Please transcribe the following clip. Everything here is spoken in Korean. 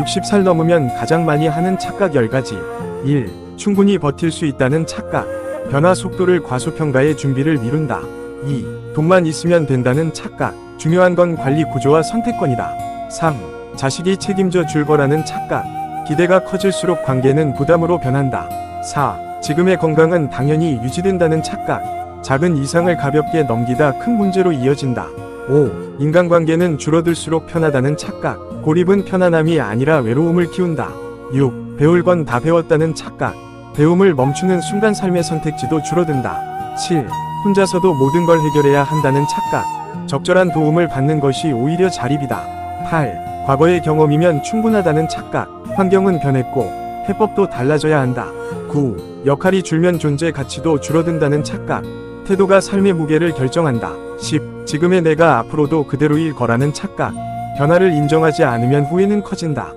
60살 넘으면 가장 많이 하는 착각 10가지. 1. 충분히 버틸 수 있다는 착각. 변화 속도를 과소평가해 준비를 미룬다. 2. 돈만 있으면 된다는 착각. 중요한 건 관리 구조와 선택권이다. 3. 자식이 책임져 줄 거라는 착각. 기대가 커질수록 관계는 부담으로 변한다. 4. 지금의 건강은 당연히 유지된다는 착각. 작은 이상을 가볍게 넘기다 큰 문제로 이어진다. 5. 인간관계는 줄어들수록 편하다는 착각. 고립은 편안함이 아니라 외로움을 키운다. 6. 배울 건 다 배웠다는 착각. 배움을 멈추는 순간 삶의 선택지도 줄어든다. 7. 혼자서도 모든 걸 해결해야 한다는 착각. 적절한 도움을 받는 것이 오히려 자립이다. 8. 과거의 경험이면 충분하다는 착각. 환경은 변했고, 해법도 달라져야 한다. 9. 역할이 줄면 존재 가치도 줄어든다는 착각. 태도가 삶의 무게를 결정한다. 10. 지금의 내가 앞으로도 그대로일 거라는 착각. 변화를 인정하지 않으면 후회는 커진다.